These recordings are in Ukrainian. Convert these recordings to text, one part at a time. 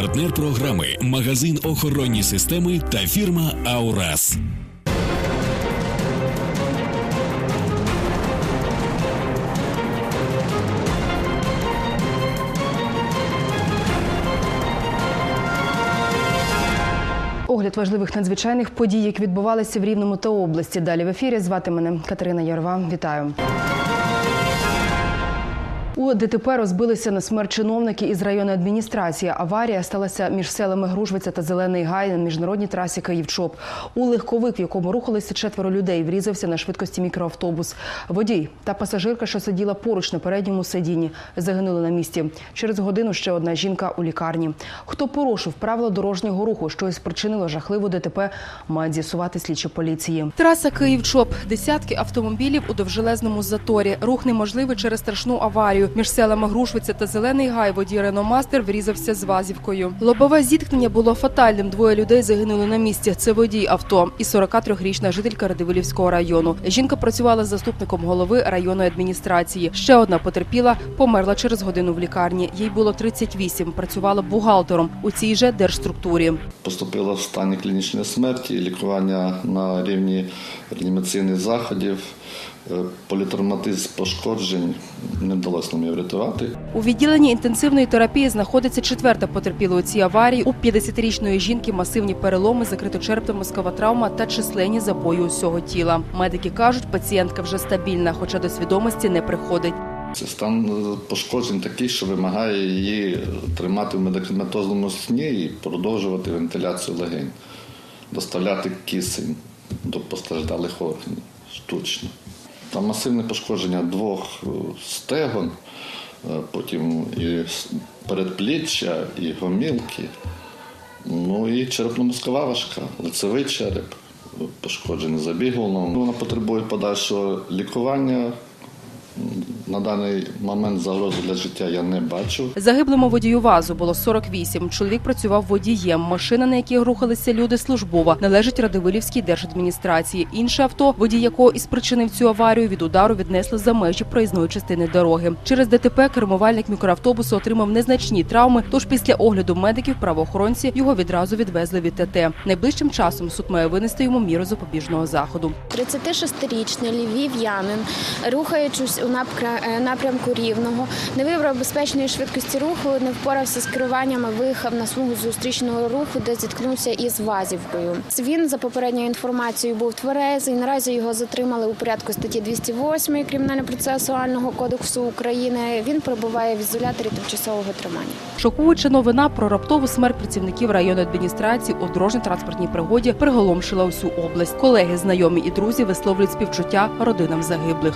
Партнер програми магазин охоронні системи та фірма Аурас. Огляд важливих надзвичайних подій, які відбувалися в Рівному та області. Далі в ефірі звати мене Катерина Ярова. Вітаю. У ДТП розбилися на смерть чиновники із районної адміністрації. Аварія сталася між селами Гружвиця та Зелений Гай на міжнародній трасі Київ-Чоп. У легковик, в якому рухалися четверо людей, врізався на швидкості мікроавтобус. Водій та пасажирка, що сиділа поруч на передньому сидінні, загинули на місці. Через годину ще одна жінка у лікарні. Хто порушив правила дорожнього руху, що і спричинило жахливу ДТП, мають з'ясувати слідчі поліції. Траса Київ-Чоп. Десятки автомобілів у довжелезному заторі. Рух неможливий через страшну аварію. Між селами Грушвиця та Зелений Гай водій Реномастер врізався з вазівкою. Лобове зіткнення було фатальним. Двоє людей загинули на місці. Це водій авто і 43-річна жителька Радивилівського району. Жінка працювала заступником голови районної адміністрації. Ще одна потерпіла, померла через годину в лікарні. Їй було 38, працювала бухгалтером у цій же держструктурі. Поступила в стані клінічної смерті, лікування на рівні реанімаційних заходів, політравматизм пошкоджень не вдалося нам її врятувати. У відділенні інтенсивної терапії знаходиться четверта потерпіла у цій аварії. У 50-річної жінки масивні переломи, закриточерепна мозкова травма та численні забої усього тіла. Медики кажуть, пацієнтка вже стабільна, хоча до свідомості не приходить. Це стан е, пошкоджень такий, що вимагає її тримати в медикаментозному сні і продовжувати вентиляцію легень, доставляти кисень до постраждалих органів штучно. Там масивне пошкодження двох е, стегон, е, потім і передпліччя, і гомілки. Ну і черепно-мозкова важка, лицевий череп, е, пошкоджений забіг головного. Вона потребує подальшого лікування. На даний момент загрози для життя я не бачу. Загиблому водію вазу було 48. Чоловік працював водієм. Машина, на якій рухалися люди, службова, належить Радивилівській держадміністрації. Інше авто, водій якого і спричинив цю аварію, від удару віднесли за межі проїзної частини дороги. Через ДТП кермувальник мікроавтобусу отримав незначні травми. Тож після огляду медиків правоохоронці його відразу відвезли від ТТ. Найближчим часом суд має винести йому міру запобіжного заходу. 36-річний львів'янин, рухаючись у е, напрямку рівного, не вибрав безпечної швидкості руху, не впорався з керуванням, виїхав на смугу зустрічного руху, де зіткнувся із вазівкою. Він за попередньою інформацією був тверезий. Наразі його затримали у порядку статті 208 Кримінально-процесуального кодексу України. Він перебуває в ізоляторі тимчасового тримання. Шокуюча новина про раптову смерть працівників районної адміністрації у дорожньо-транспортній пригоді приголомшила усю область. Колеги, знайомі і друзі висловлюють співчуття родинам загиблих.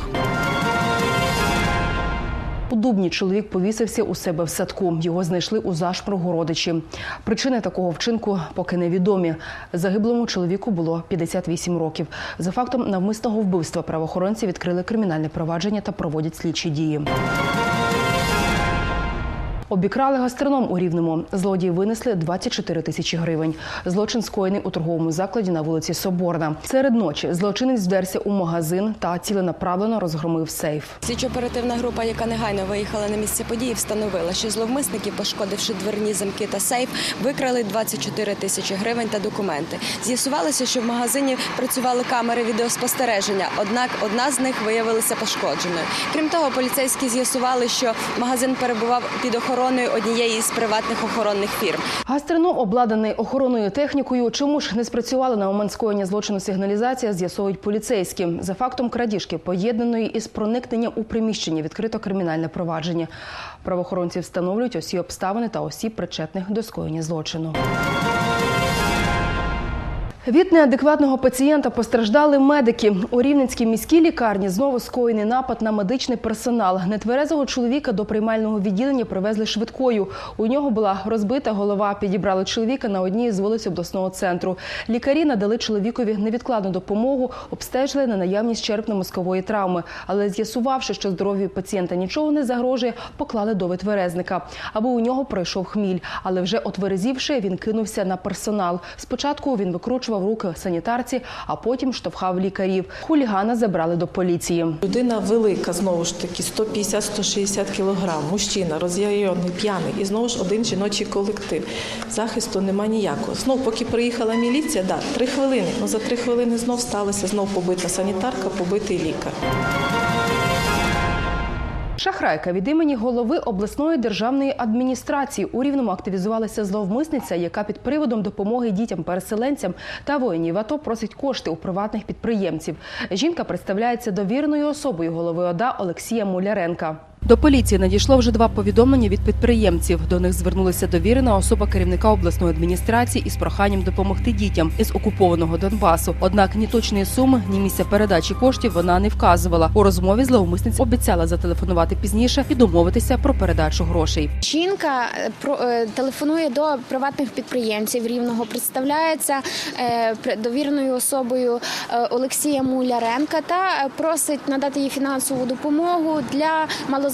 У Дубні чоловік повісився у себе в садку. Його знайшли у зашморгу родичі. Причини такого вчинку поки невідомі. Загиблому чоловіку було 58 років. За фактом навмисного вбивства правоохоронці відкрили кримінальне провадження та проводять слідчі дії. Обікрали гастроном у Рівному. Злодії винесли 24 тисячі гривень. Злочин скоєний у торговому закладі на вулиці Соборна. Серед ночі злочинець вдерся у магазин та ціленаправлено розгромив сейф. Слідчо-оперативна група, яка негайно виїхала на місце події, встановила, що зловмисники, пошкодивши дверні замки та сейф, викрали 24 тисячі гривень та документи. З'ясувалося, що в магазині працювали камери відеоспостереження, однак одна з них виявилася пошкодженою. Крім того, поліцейські з'ясували, що магазин перебував під охороною однієї з приватних охоронних фірм. Гастроном обладнаний охоронною технікою. Чому ж не спрацювала на момент скоєння злочину сигналізація, з'ясовують поліцейські. За фактом крадіжки, поєднаної із проникненням у приміщення, відкрито кримінальне провадження. Правоохоронці встановлюють усі обставини та осіб, причетних до скоєння злочину. Від неадекватного пацієнта постраждали медики. У Рівненській міській лікарні знову скоєний напад на медичний персонал. Нетверезого чоловіка до приймального відділення привезли швидкою. У нього була розбита голова. Підібрали чоловіка на одній з вулиць обласного центру. Лікарі надали чоловікові невідкладну допомогу, обстежили на наявність черепно-мозкової травми. Але з'ясувавши, що здоров'ю пацієнта нічого не загрожує, поклали до витверезника, аби у нього пройшов хміль. Але вже отверезівши, він кинувся на персонал. Спочатку він викручував погрожував руки санітарці, а потім штовхав лікарів. Хулігана забрали до поліції. Людина велика, знову ж таки, 150-160 кілограм, мужчина, роз'ярений, п'яний. І знову ж один жіночий колектив. Захисту нема ніякого. Знов, поки приїхала міліція, да, три хвилини. Ну за три хвилини знов сталося, знов побита санітарка, побитий лікар. Шахрайка від імені голови обласної державної адміністрації у рівному активізувалася зловмисниця, яка під приводом допомоги дітям-переселенцям та воїнів АТО просить кошти у приватних підприємців. Жінка представляється довірною особою голови ОДА Олексія Муляренка. До поліції надійшло вже два повідомлення від підприємців. До них звернулася довірена особа керівника обласної адміністрації із проханням допомогти дітям із окупованого Донбасу. Однак ні точної суми, ні місця передачі коштів вона не вказувала. У розмові зловмисниця обіцяла зателефонувати пізніше і домовитися про передачу грошей. Жінка е, е, телефонує до приватних підприємців рівного, представляється е, довіреною особою Олексія Муляренка та просить надати їй фінансову допомогу для малозабезпечених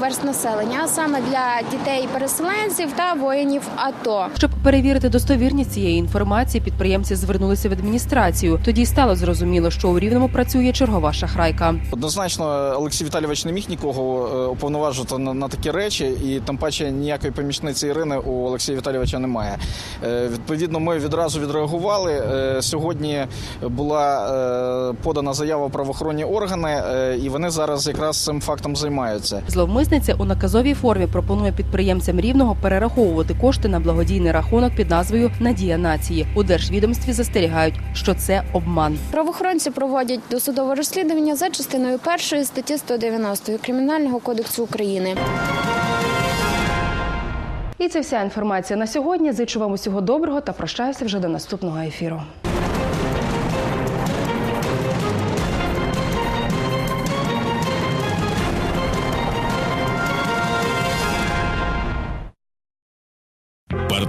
верст населення, а саме для дітей-переселенців та воїнів АТО. Щоб перевірити достовірність цієї інформації, підприємці звернулися в адміністрацію. Тоді стало зрозуміло, що у рівному працює чергова шахрайка. Однозначно, Олексій Віталійович не міг нікого е, уповноважити на, на такі речі, і тим паче ніякої помічниці Ірини у Олексія Віталійовича немає. Е, Відповідно, ми відразу відреагували. Е, Сьогодні була подана заява правоохоронні органи, і вони зараз якраз цим фактом займаються. Зловмисниця у наказовій формі пропонує підприємцям рівного перераховувати кошти на благодійний рахунок під назвою Надія нації. У держвідомстві застерігають, що це обман. Правоохоронці проводять досудове розслідування за частиною першої статті 190 Кримінального кодексу України. І це вся інформація на сьогодні. Зичу вам усього доброго та прощаюся вже до наступного ефіру.